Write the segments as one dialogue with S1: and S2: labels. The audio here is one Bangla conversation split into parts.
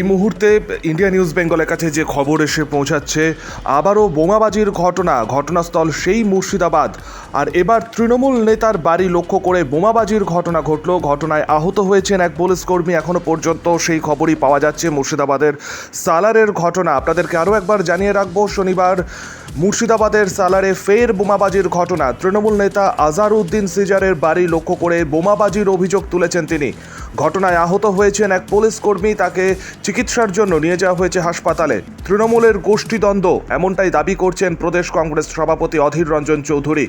S1: এই মুহূর্তে ইন্ডিয়া নিউজ বেঙ্গলের কাছে যে খবর এসে পৌঁছাচ্ছে, আবারও বোমাবাজির ঘটনা, ঘটনাস্থল সেই মুর্শিদাবাদ। আর এবার তৃণমূল নেতার বাড়ি লক্ষ্য করে বোমাবাজির ঘটনা ঘটল, ঘটনায় আহত হয়েছেন এক পুলিশ কর্মী। এখনও পর্যন্ত সেই খবরই পাওয়া যাচ্ছে মুর্শিদাবাদের সালারের ঘটনা। আপনাদেরকে আরও একবার জানিয়ে রাখব, শনিবার মুর্শিদাবাদের সালারে ফের বোমাবাজির ঘটনা। তৃণমূল নেতা আজারউদ্দিন সিজারের বাড়ি লক্ষ্য করে বোমাবাজির অভিযোগ তুলেছেন তিনি। ঘটনায় আহত হয়েছেন এক পুলিশ কর্মী, তাকে চিকিৎসার জন্য নিয়ে যাওয়া হয়েছে হাসপাতালে। তৃণমূলের গোষ্ঠীদ্বন্দ্ব এমনটাই দাবি করছেন প্রদেশ কংগ্রেস সভাপতি অধীর রঞ্জন চৌধুরী।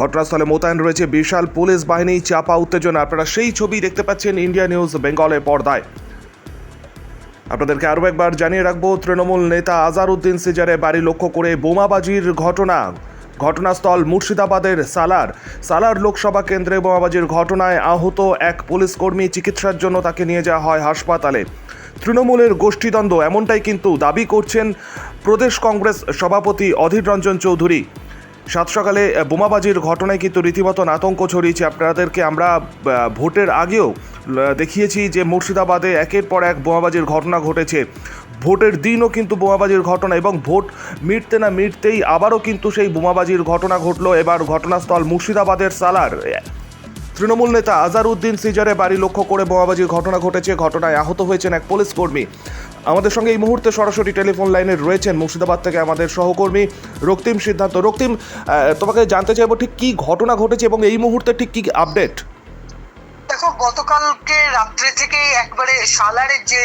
S1: ঘটনাস্থলে মোতায়েন রয়েছে বিশাল পুলিশ বাহিনী, চাপা, উত্তেজনা। আপনারা সেই ছবি দেখতে পাচ্ছেন ইন্ডিয়া নিউজ বেঙ্গলের পর্দায়। আপনাদেরকে আরও একবার জানিয়ে রাখব, তৃণমূল নেতা আজারউদ্দিন সিজারে বাড়ি লক্ষ্য করে বোমাবাজির ঘটনা। ঘটনাস্থল মুর্শিদাবাদের সালার। সালার লোকসভা কেন্দ্রে বোমাবাজির ঘটনায় আহত এক পুলিশ কর্মী চিকিৎসার জন্য তাকে নিয়ে যাওয়া হয় হাসপাতালে। তৃণমূলের গোষ্ঠীদ্বন্দ্ব এমনটাই কিন্তু দাবি করছেন প্রদেশ কংগ্রেস সভাপতি অধীর রঞ্জন চৌধুরী। সাত সকালে বোমাবাজির ঘটনায় কিন্তু রীতিমতো আতঙ্ক ছড়িয়েছে আপনাদেরকে। আমরা ভোটের আগেও দেখিয়েছি যে মুর্শিদাবাদে একের পর এক বোমাবাজির ঘটনা ঘটেছে। ভোটের দিনও কিন্তু বোমাবাজির ঘটনা এবং ভোট মিটতে না মিটতেই আবারও কিন্তু সেই বোমাবাজির ঘটনা ঘটলো। এবার ঘটনাস্থল মুর্শিদাবাদের সালার। তৃণমূল নেতা আজারউদ্দিন সিজারে বাড়ি লক্ষ্য করে বোমাবাজির ঘটনা ঘটেছে। ঘটনায় আহত হয়েছেন এক পুলিশ কর্মী। আমাদের সঙ্গে এই মুহূর্তে সরাসরি টেলিফোন লাইনে রয়েছেন মুর্শিদাবাদ থেকে আমাদের সহকর্মী রক্তিম সিদ্ধান্ত। রক্তিম তোমাকে জানতে চাইব ঠিক কী ঘটনা ঘটেছে এবং এই মুহূর্তে ঠিক কী আপডেট?
S2: দেখো, গতকালকে রাত্রে থেকে একবারে সালারের যে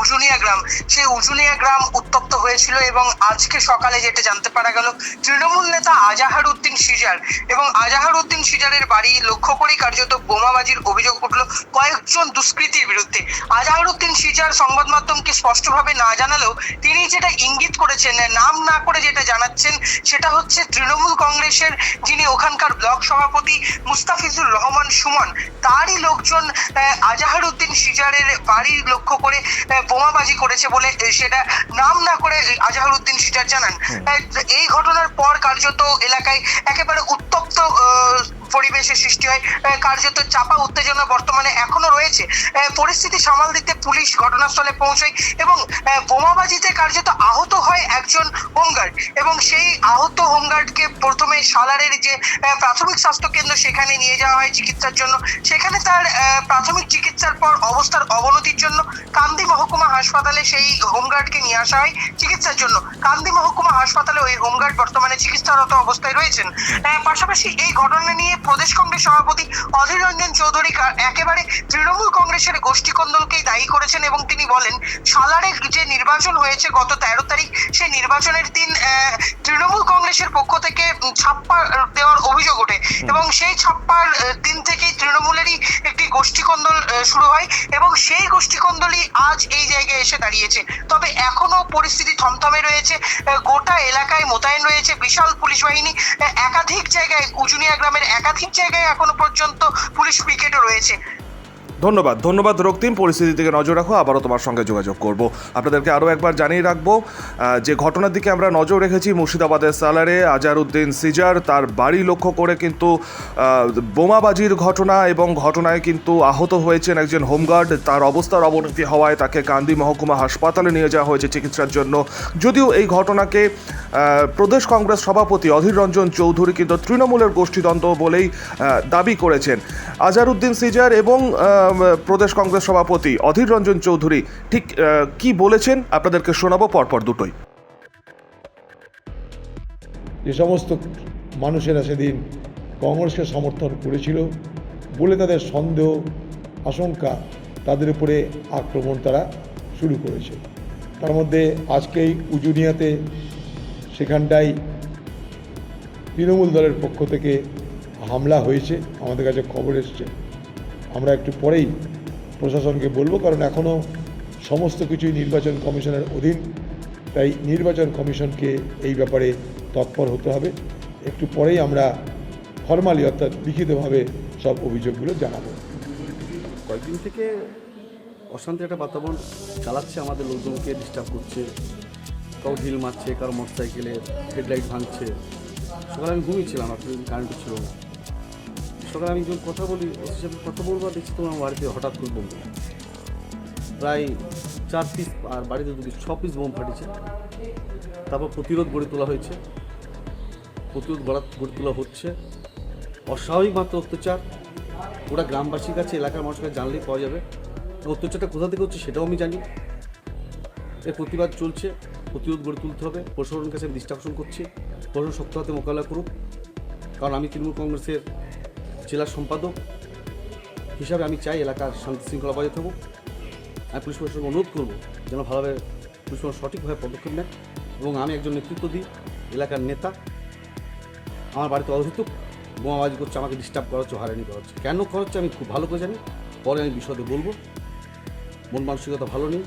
S2: উজুনিয়া গ্রাম, সেই উজুনিয়া গ্রাম উত্তপ্ত হয়েছিল এবং আজকে সকালে যেটা জানতে পারা গেল, তৃণমূল নেতা আজাহার উদ্দিন সিজার এবং আজাহার উদ্দিন সিজারের বাড়ি লক্ষ্য করেই কার্যত বোমাবাজির অভিযোগ উঠল কয়েকজন দুষ্কৃতীর বিরুদ্ধে। আজাহার উদ্দিন সিজার সংবাদ মাধ্যমকে স্পষ্টভাবে না জানালেও তিনি যেটা ইঙ্গিত করেছেন, নাম না করে যেটা জানাচ্ছেন, সেটা হচ্ছে তৃণমূল কংগ্রেসের যিনি ওখানকার ব্লক সভাপতি মুস্তাফিজুর রহমান সুমন, তারই লোকজন আজাহারুদ্দিন আজাহার উদ্দিন সিজারের বাড়ি লক্ষ্য করে বোমাবাজি করেছে বলে সেটা নাম না করে আজাহারুদ্দিন সিজার জানান। এই ঘটনার পর কার্যত এলাকায় একেবারে উত্তপ্ত আহ, পরিবেশের সৃষ্টি হয় কার্যত চাপা, উত্তেজনা বর্তমানে এখনও রয়েছে। পরিস্থিতি সামাল দিতে পুলিশ ঘটনাস্থলে পৌঁছয় এবং বোমাবাজিতে কার্যত আহত হয় একজন হোমগার্ড এবং সেই আহত হোমগার্ডকে প্রথমে সালারের যে প্রাথমিক স্বাস্থ্য কেন্দ্র সেখানে নিয়ে যাওয়া হয় চিকিৎসার জন্য। সেখানে তার প্রাথমিক চিকিৎসার পর অবস্থার অবনতির জন্য কান্দি মহকুমা হাসপাতালে সেই হোমগার্ডকে নিয়ে আসা হয় চিকিৎসার জন্য। কান্দি মহকুমা হাসপাতালে ওই হোমগার্ড বর্তমানে চিকিৎসারত অবস্থায় রয়েছেন। পাশাপাশি এই ঘটনা নিয়ে প্রদেশ কংগ্রেস সভাপতি অধীর রঞ্জন চৌধুরী একেবারে তৃণমূল কংগ্রেসের গোষ্ঠীকন্দলকেই দায়ী করেছেন এবং তিনি বলেন সালারে যে নির্বাচন হয়েছে গত তেরো তারিখ সেই নির্বাচনের দিন তৃণমূল কংগ্রেসের পক্ষ থেকে ছাপ্পা দেওয়ার অভিযোগ ওঠে। এবং সেই ছাপ্পার দিন থেকেই তৃণমূলেরই একটি গোষ্ঠীকন্দল শুরু হয়। এবং সেই গোষ্ঠীকন্দলই আজ এই জায়গায় এসে দাঁড়িয়েছে। তবে এখনও পরিস্থিতি থমথমে রয়েছে। গোটা এলাকায় মোতায়েন রয়েছে বিশাল পুলিশ বাহিনী। একাধিক জায়গায় উজুনিয়া গ্রামের একাধিক জায়গায় এখনও পর্যন্ত পুলিশ পিকেটও রয়েছে।
S1: ধন্যবাদ। ধন্যবাদ রক্তিম পরিস্থিতির দিকে নজর রাখো, আবারও তোমার সঙ্গে যোগাযোগ করব। আপনাদেরকে আরও একবার জানিয়ে রাখব যে ঘটনার দিকে আমরা নজর রেখেছি মুর্শিদাবাদের সালারে আজারউদ্দিন সিজার, তার বাড়ি লক্ষ্য করে কিন্তু বোমাবাজির ঘটনা এবং ঘটনায় কিন্তু আহত হয়েছেন একজন হোমগার্ড। তার অবস্থার অবনতি হওয়ায় তাকে কান্দি মহকুমা হাসপাতালে নিয়ে যাওয়া হয়েছে চিকিৎসার জন্য। যদিও এই ঘটনাকে প্রদেশ কংগ্রেস সভাপতি অধীর রঞ্জন চৌধুরী কিন্তু তৃণমূলের গোষ্ঠীদ্বন্দ্ব বলেই দাবি করেছেন। আজারউদ্দিন সিজার এবং প্রদেশ কংগ্রেস সভাপতি অধীর রঞ্জন চৌধুরী ঠিক কি বলেছেন? আপনাদেরকে শোনাবো পরপর দুটোই।
S3: যে সমস্ত মানুষেরা সেদিন কংগ্রেসকে সমর্থন করেছিল বলে তাদের সন্দেহ, আশঙ্কা তাদের উপরে আক্রমণ তারা শুরু করেছে। তার মধ্যে আজকেই উজুনিয়াতে সেখানটাই তৃণমূল দলের পক্ষ থেকে হামলা হয়েছে। আমাদের কাছে খবর এসছে। আমরা একটু পরেই প্রশাসনকে বলব, কারণ এখনও সমস্ত কিছুই নির্বাচন কমিশনের অধীন। তাই নির্বাচন কমিশনকে এই ব্যাপারে তৎপর হতে হবে। একটু পরেই আমরা ফর্মালি অর্থাৎ লিখিতভাবে সব অভিযোগগুলো জানাব।
S4: কয়েকদিন থেকে অশান্তি একটা বাতাবরণ চালাচ্ছে আমাদের লোকজনকে ডিস্টার্ব করছে। কাউ ঢিল মারছে, কারও মোটর সাইকেলে হেডলাইট ভাঙছে। সকালে আমি ঘুমিয়েছিলাম আপনি কারেন্ট ছিল না। সকালে আমি যখন কথা বলি ওর সাথে কথা বলব দেখছি তোমার বাড়িতে হঠাৎ করে বলব প্রায় চার পিস আর বাড়িতে দু পিস ছ পিস বোম ফাটিছে। তারপর প্রতিরোধ গড়ে তোলা হয়েছে। প্রতিরোধ গড়া, গড়ে তোলা হচ্ছে। অস্বাভাবিক মাত্র অত্যাচার। ওরা গ্রামবাসীর কাছে, এলাকার মানুষের কাছে জানলেই পাওয়া যাবে। অত্যাচারটা কোথা থেকে হচ্ছে সেটাও আমি জানি। এর প্রতিবাদ চলছে। প্রতিরোধ গড়ে তুলতে হবে। প্রশাসনের কাছে আমি আকর্ষণ করছি। প্রশাসন শক্ত হাতে মোকাবিলা করুক। কারণ আমি তৃণমূল কংগ্রেসের জেলা সম্পাদক হিসাবে আমি চাই এলাকার শান্তি শৃঙ্খলা বজায় থাকুক। আমি পুলিশ প্রশাসনকে অনুরোধ করব যেন ভালোভাবে পুলিশ প্রশাসন সঠিকভাবে পদক্ষেপ নেয় এবং আমি একজন নেতৃত্ব দিই, এলাকার নেতা। আমার বাড়িতে অহেতুক বোমাবাজি করছে, আমাকে ডিস্টার্ব করা হচ্ছে হয়রানি করা হচ্ছে কেন করা হচ্ছে আমি খুব ভালো করে জানি, পরে আমি বিশদে বলব। মন মানসিকতা ভালো নেই